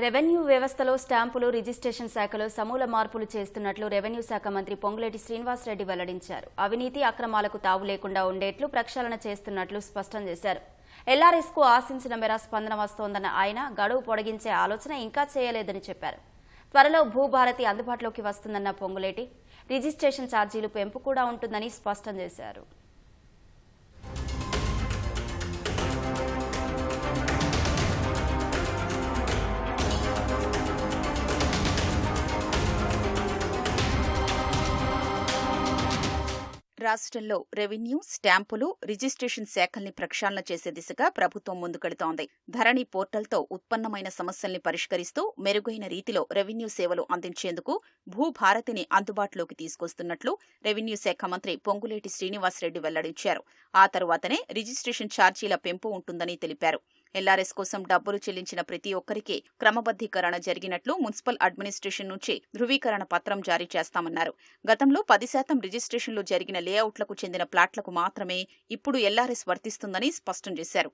Revenue వ్యవస్థలో స్టాంపులు registration శాఖలో సమూల మార్పులు చేస్తున్నట్లు రెవెన్యూ శాఖ మంత్రి పొంగులేటి శ్రీనివాసరెడ్డి వెల్లడించారు. అవినీతి అక్రమాలకు తావు లేకుండా ఉండేట్లు ప్రక్షాళన చేస్తున్నట్లు స్పష్టం చేశారు. ఎల్ఆర్ఎస్కు ఆశించిన మేర స్పందన వస్తోందన్న ఆయన గడువు పొడిగించే ఆలోచన ఇంకా చేయలేదని చెప్పారు. త్వరలో భూభారతి అందుబాటులోకి వస్తుందన్న పొంగులేటి. రిజిస్ట్రేషన్ ఛార్జీలు పెంపు కూడా ఉంటుందని స్పష్టం చేశారు. రాష్ట్రంలో రెవెన్యూ స్టాంపులు రిజిస్ట్రేషన్ శాఖల్ని ప్రక్షాళన చేసే దిశగా ప్రభుత్వం ముందుకెడుతోంది ధరణి పోర్టల్తో ఉత్పన్నమైన సమస్యల్ని పరిష్కరిస్తూ మెరుగైన రీతిలో రెవెన్యూ సేవలు అందించేందుకు భూభారతిని అందుబాటులోకి తీసుకొస్తున్నట్లు రెవెన్యూ శాఖ మంత్రి పొంగులేటి శ్రీనివాసరెడ్డి వెల్లడించారు. ఆ తరువాతనే రిజిస్ట్రేషన్ ఛార్జీల పెంపు ఉంటుందని తెలిపారు. ఎల్ఆర్ఎస్ కోసం డబ్బులు చెల్లించిన ప్రతి ఒక్కరికి క్రమబద్దీకరణ జరిగినట్లు మున్సిపల్ అడ్మినిస్ట్రేషన్ నుంచి ధృవీకరణ పత్రం జారీ చేస్తామన్నారు. గతంలో పది శాతం రిజిస్ట్రేషన్లు జరిగిన లేఅవుట్లకు చెందిన ప్లాట్లకు మాత్రమే ఇప్పుడు ఎల్ఆర్ఎస్ వర్తిస్తుందని స్పష్టం చేశారు.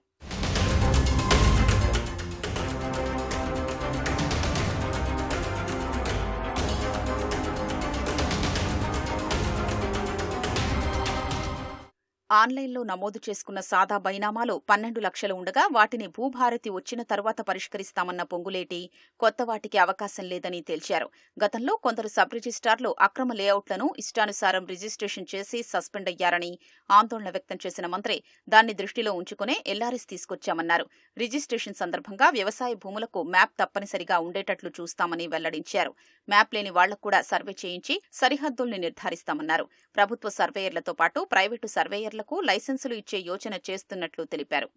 ఆన్లైన్లో నమోదు చేసుకున్న సాదా బైనామాలు పన్నెండు లక్షలు ఉండగా వాటిని భూభారతి వచ్చిన తర్వాత పరిష్కరిస్తామన్న పొంగులేటి కొత్త వాటికి అవకాశం లేదని తేల్చారు. గతంలో కొందరు సబ్ రిజిస్టార్లు అక్రమ లేఅవుట్లను ఇష్టానుసారం రిజిస్ట్రేషన్ చేసి సస్పెండ్ అయ్యారని ఆందోళన వ్యక్తం చేసిన మంత్రి దాన్ని దృష్టిలో ఉంచుకునే ఎల్ఆర్ఎస్ తీసుకొచ్చామన్నారు. రిజిస్ట్రేషన్ సందర్భంగా వ్యవసాయ భూములకు మ్యాప్ తప్పనిసరిగా ఉండేటట్లు చూస్తామని వెల్లడించారు. మ్యాప్ లేని వాళ్ళకు కూడా సర్వే చేయించి సరిహద్దుల్ని నిర్ధారిస్తామన్నారు. ప్రభుత్వ సర్వేయర్లతో పాటు ప్రైవేటు సర్వేయర్లకు లైసెన్సులు ఇచ్చే యోచన చేస్తున్నట్లు తెలిపారు.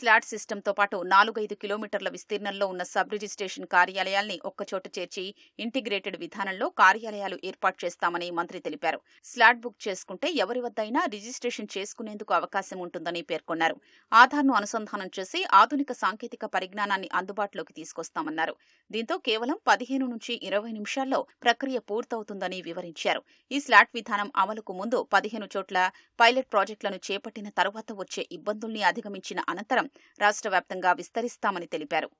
స్లాట్ సిస్టంతో పాటు నాలుగైదు కిలోమీటర్ల విస్తీర్ణంలో ఉన్న సబ్ రిజిస్ట్రేషన్ కార్యాలయాల్ని ఒక్కచోట చేర్చి ఇంటిగ్రేటెడ్ విధానంలో కార్యాలయాలు ఏర్పాటు చేస్తామని మంత్రి తెలిపారు. స్లాట్ బుక్ చేసుకుంటే ఎవరి వద్ద అయినా రిజిస్ట్రేషన్ చేసుకునేందుకు అవకాశం ఉంటుందని పేర్కొన్నారు. ఆధార్ను అనుసంధానం చేసి ఆధునిక సాంకేతిక పరిజ్ఞానాన్ని అందుబాటులోకి తీసుకొస్తామన్నారు. దీంతో కేవలం పదిహేను నుంచి ఇరవై నిమిషాల్లో ప్రక్రియ పూర్తవుతుందని వివరించారు. ఈ స్లాట్ విధానం అమలుకు ముందు పదిహేను చోట్ల పైలట్ ప్రాజెక్టులను చేపట్టిన తరువాత వచ్చే ఇబ్బందుల్ని అధిగమించిన అనంతరం రాష్ట్ర వ్యాప్తంగా విస్తరిస్తామని తెలిపారు.